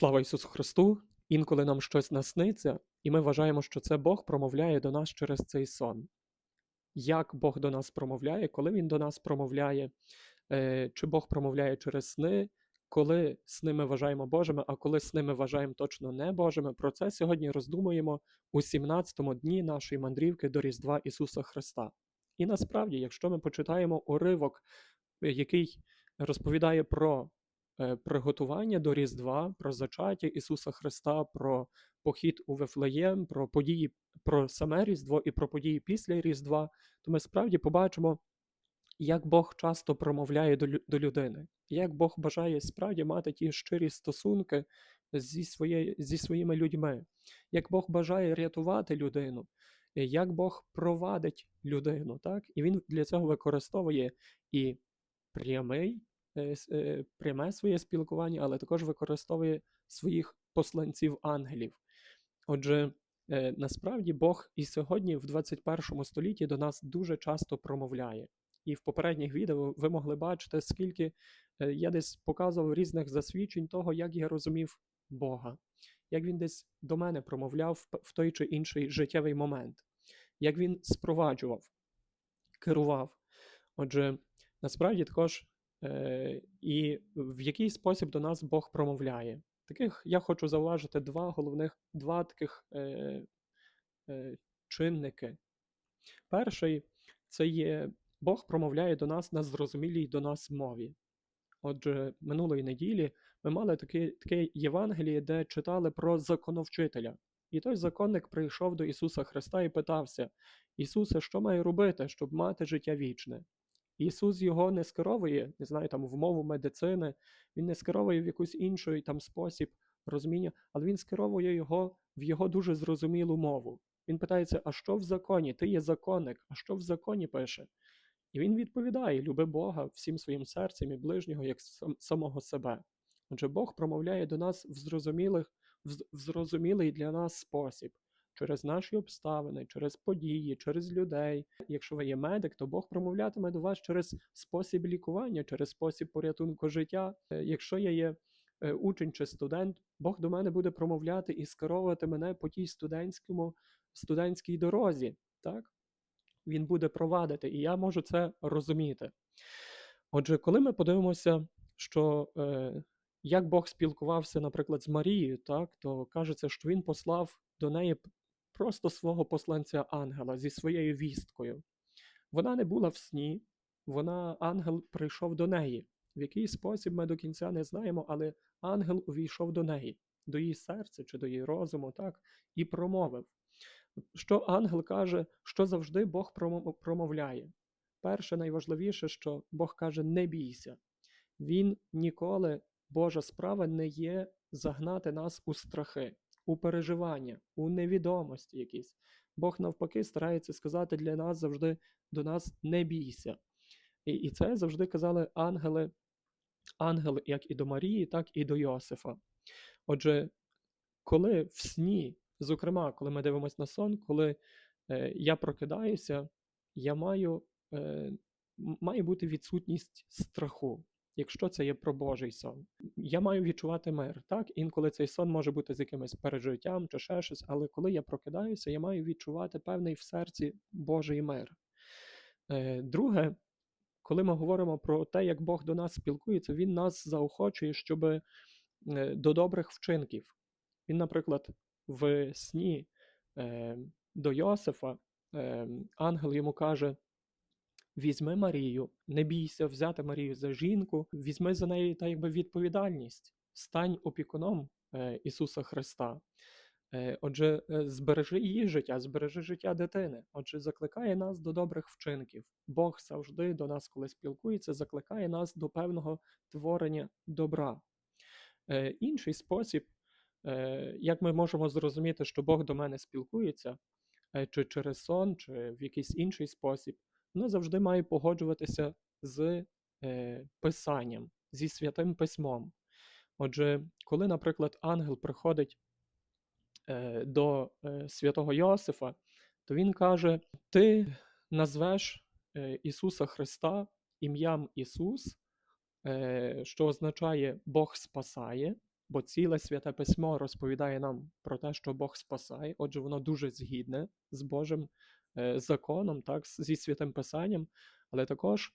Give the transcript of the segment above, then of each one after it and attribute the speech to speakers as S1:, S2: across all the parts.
S1: Слава Ісусу Христу! Інколи нам щось насниться, і ми вважаємо, що це Бог промовляє до нас через цей сон. Як Бог до нас промовляє, коли Він до нас промовляє, Е, чи Бог промовляє через сни, коли сни ми вважаємо Божими, а коли сни ми вважаємо точно не Божими, про це сьогодні роздумуємо у 17-му дні нашої мандрівки до Різдва Ісуса Христа. І насправді, якщо ми почитаємо уривок, який розповідає про приготування до Різдва, про зачаття Ісуса Христа, про похід у Вифлеєм, про події про саме Різдво і про події після Різдва, то ми справді побачимо, як Бог часто промовляє до, людини, як Бог бажає справді мати ті щирі стосунки зі, своєю, зі своїми людьми, як Бог бажає рятувати людину, е, як Бог провадить людину, так? І він для цього використовує і прямий, е, е, пряме своє спілкування, але також використовує своїх посланців ангелів. Отже, е, насправді Бог і сьогодні, в 21 столітті, до нас дуже часто промовляє. І в попередніх відео ви могли бачити, скільки е, я десь показував різних засвідчень того, як я розумів Бога, як він десь до мене промовляв в той чи інший життєвий момент, як він спроваджував, керував. Отже, насправді також е, і в який спосіб до нас Бог промовляє. Таких я хочу зауважити два головних, два таких е, е, чинники. Перший це є Бог промовляє до нас на зрозумілій до нас мові. Отже, минулої неділі ми мали таке, таке Євангеліє, де читали про законовчителя. І той законник прийшов до Ісуса Христа і питався: Ісусе, що маю робити, щоб мати життя вічне? Ісус його не скеровує, не знаю, там в мову медицини, він не скеровує в якийсь інший там спосіб розуміння, але він скеровує його в його дуже зрозумілу мову. Він питається: а що в законі? Ти є законник, а що в законі пише? І він відповідає: люби Бога всім своїм серцем і ближнього, як сам- самого себе. Отже, Бог промовляє до нас в зрозумілих, в зрозумілий для нас спосіб, через наші обставини, через події, через людей. Якщо ви є медик, то Бог промовлятиме до вас через спосіб лікування, через спосіб порятунку життя. Е, Якщо я є е, учень чи студент, Бог до мене буде промовляти і скеровувати мене по тій студентському, студентській дорозі. Так? він буде провадити, і я можу це розуміти. Отже, коли ми подивимося, що е, як Бог спілкувався, наприклад, з Марією, так, то кажеться, що він послав до неї просто свого посланця ангела зі своєю вісткою. Вона не була в сні, вона ангел прийшов до неї. В який спосіб ми до кінця не знаємо, але ангел увійшов до неї, до її серця чи до її розуму, так, і промовив. Що ангел каже, що завжди Бог промовляє. Перше, найважливіше, що Бог каже: не бійся. Він ніколи, Божа справа, не є загнати нас у страхи, у переживання, у невідомості якісь. Бог навпаки старається сказати для нас завжди до нас не бійся. І, і це завжди казали ангели, ангели як і до Марії, так і до Йосифа. Отже, коли в сні, зокрема, коли ми дивимося на сон, коли е, я прокидаюся, я маю, е, має бути відсутність страху, якщо це є про Божий сон. Я маю відчувати мир. Так, інколи цей сон може бути з якимось пережиттям чи ще щось, але коли я прокидаюся, я маю відчувати певний в серці Божий мир. Е, друге, коли ми говоримо про те, як Бог до нас спілкується, Він нас заохочує, щоб е, до добрих вчинків. Він, наприклад, в сні е, до Йосифа ангел йому каже: візьми Марію, не бійся взяти Марію за жінку, візьми за неї та якби відповідальність, стань опікуном е, Ісуса Христа. Е, Отже, е, збережи її життя, збережи життя дитини. Отже, закликає нас до добрих вчинків. Бог завжди до нас, коли спілкується, закликає нас до певного творення добра. Е, Інший спосіб, е, як ми можемо зрозуміти, що Бог до мене спілкується, е, чи через сон, чи в якийсь інший спосіб, воно завжди має погоджуватися з е, Писанням, зі святим письмом. Отже, коли, наприклад, ангел приходить е, до е, святого Йосифа, то він каже: Ти назвеш е, Ісуса Христа ім'ям Ісус, е, що означає Бог спасає, бо ціле святе письмо розповідає нам про те, що Бог спасає, отже, воно дуже згідне з Божим законом, так, зі святим Писанням, але також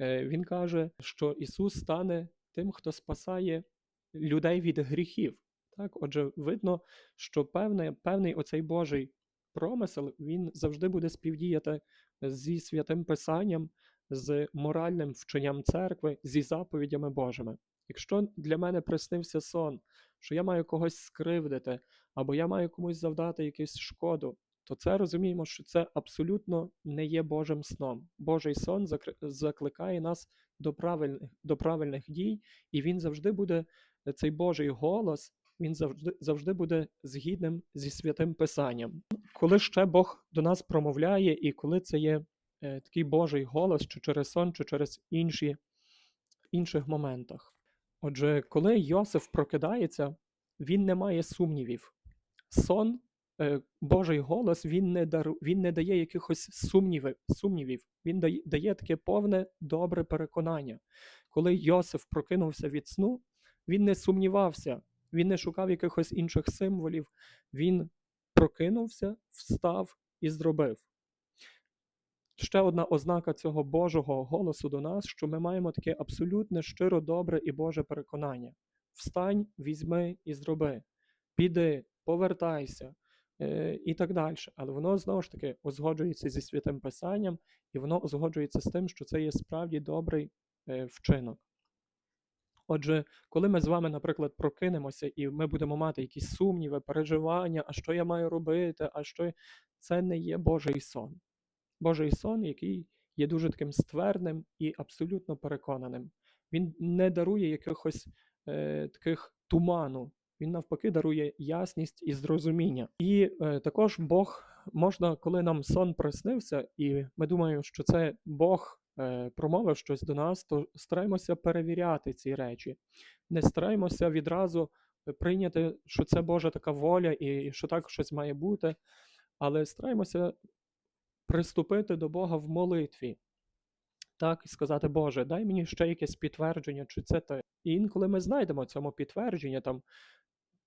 S1: е, Він каже, що Ісус стане тим, хто спасає людей від гріхів. Так, отже, видно, що певне, певний оцей Божий промисел він завжди буде співдіяти зі святим Писанням, з моральним вченням церкви, зі заповідями Божими. Якщо для мене приснився сон, що я маю когось скривдити, або я маю комусь завдати якусь шкоду, то це розуміємо, що це абсолютно не є Божим сном. Божий сон закликає нас до правильних, до правильних дій, і він завжди буде, цей Божий голос, він завжди, завжди буде згідним зі святим Писанням. Коли ще Бог до нас промовляє, і коли це є е, такий Божий голос, чи через сон, чи через інші, інших моментах. Отже, коли Йосиф прокидається, він не має сумнівів. Сон, Божий голос, він не, дару, він не дає якихось сумнівів, сумнівів. Він дає, таке повне добре переконання. Коли Йосиф прокинувся від сну, він не сумнівався, він не шукав якихось інших символів. Він прокинувся, встав і зробив. Ще одна ознака цього Божого голосу до нас, що ми маємо таке абсолютне, щиро добре і Боже переконання. Встань, візьми і зроби, піди, повертайся е, і так далі. Але воно знову ж таки узгоджується зі святим Писанням, і воно узгоджується з тим, що це є справді добрий е, вчинок. Отже, коли ми з вами, наприклад, прокинемося і ми будемо мати якісь сумніви, переживання, а що я маю робити, а що це не є Божий сон. Божий сон, який є дуже таким ствердним і абсолютно переконаним. Він не дарує якихось е, таких туману, він навпаки дарує ясність і зрозуміння. І е, також Бог можна, коли нам сон приснився, і ми думаємо, що це Бог е, промовив щось до нас, то стараємося перевіряти ці речі. Не стараємося відразу прийняти, що це Божа така воля і що так щось має бути, але стараємося приступити до Бога в молитві. Так, і сказати, Боже, дай мені ще якесь підтвердження, чи це те. І інколи ми знайдемо цьому підтвердження там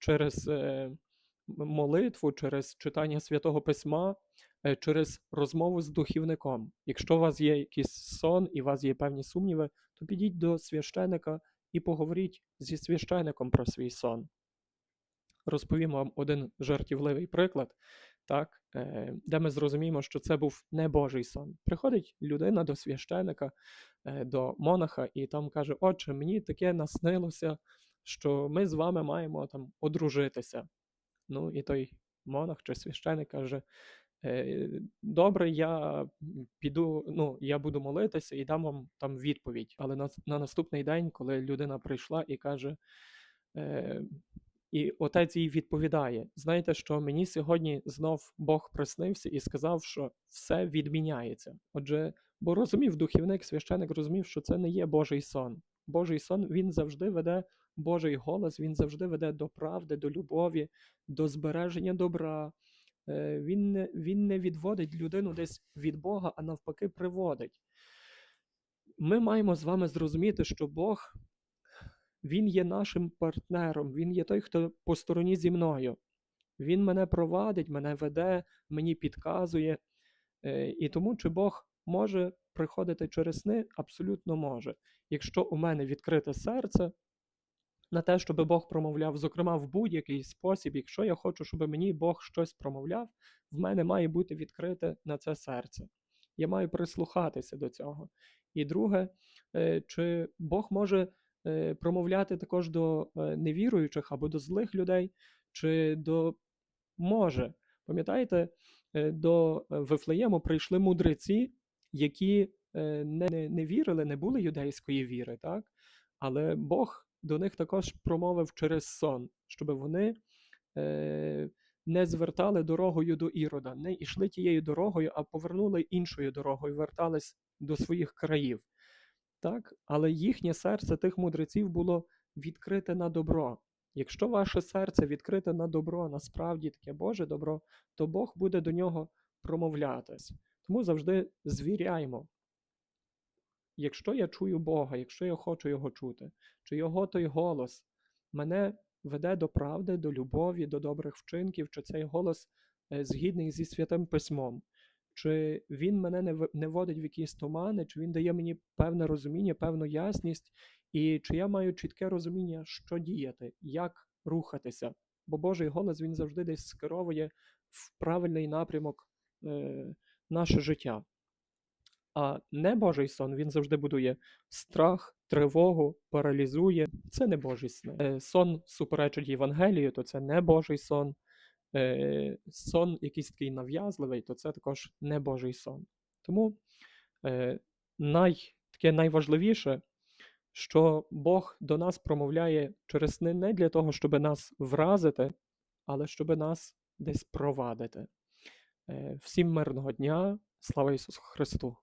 S1: через е, молитву, через читання святого письма, е, через розмову з духівником. Якщо у вас є якийсь сон і у вас є певні сумніви, то підіть до священика і поговоріть зі священиком про свій сон. Розповім вам один жартівливий приклад, так, е, де ми зрозуміємо, що це був не Божий сон. Приходить людина до священика, до монаха, і там каже: Отче, мені таке наснилося, що ми з вами маємо там одружитися. Ну, і той монах чи священик каже: «Е, Добре, я піду, ну, я буду молитися і дам вам там відповідь. Але на, на наступний день, коли людина прийшла і каже, е, і отець їй відповідає: знаєте, що мені сьогодні знов Бог приснився і сказав, що все відміняється. Отже, бо розумів духівник, священик розумів, що це не є Божий сон. Божий сон він завжди веде Божий голос, він завжди веде до правди, до любові, до збереження добра. Е, Він не, він не відводить людину десь від Бога, а навпаки, приводить. Ми маємо з вами зрозуміти, що Бог він є нашим партнером, він є той, хто по стороні зі мною. Він мене провадить, мене веде, мені підказує. Е, І тому, чи Бог може приходити через сни, абсолютно може. Якщо у мене відкрите серце на те, щоб Бог промовляв, зокрема в будь-який спосіб, якщо я хочу, щоб мені Бог щось промовляв, в мене має бути відкрите на це серце. Я маю прислухатися до цього. І друге, е, чи Бог може е, промовляти також до е, невіруючих або до злих людей, чи до може. Пам'ятаєте, до Вифлеєму прийшли мудреці, які не, не вірили, не були юдейської віри, так? але Бог до них також промовив через сон, щоб вони е, не звертали дорогою до Ірода, не йшли тією дорогою, а повернули іншою дорогою, вертались до своїх країв. Так? Але їхнє серце тих мудреців було відкрите на добро. Якщо ваше серце відкрите на добро, насправді таке Боже добро, то Бог буде до нього промовлятись. Тому завжди звіряймо. Якщо я чую Бога, якщо я хочу Його чути, чи Його той голос мене веде до правди, до любові, до добрих вчинків, чи цей голос е, згідний зі святим письмом, чи він мене не, водить в якісь тумани, чи він дає мені певне розуміння, певну ясність, і чи я маю чітке розуміння, що діяти, як рухатися. Бо Божий голос він завжди десь скеровує в правильний напрямок е, наше життя. А небожий сон він завжди будує страх, тривогу, паралізує. Це не Божий сни. Е, Сон суперечить Євангелію, то це не Божий сон. Е, Сон якийсь такий нав'язливий, то це також не Божий сон. Тому е, най, таке найважливіше, що Бог до нас промовляє через сни не для того, щоб нас вразити, але щоб нас десь провадити. Всім мирного дня, слава Ісусу Христу!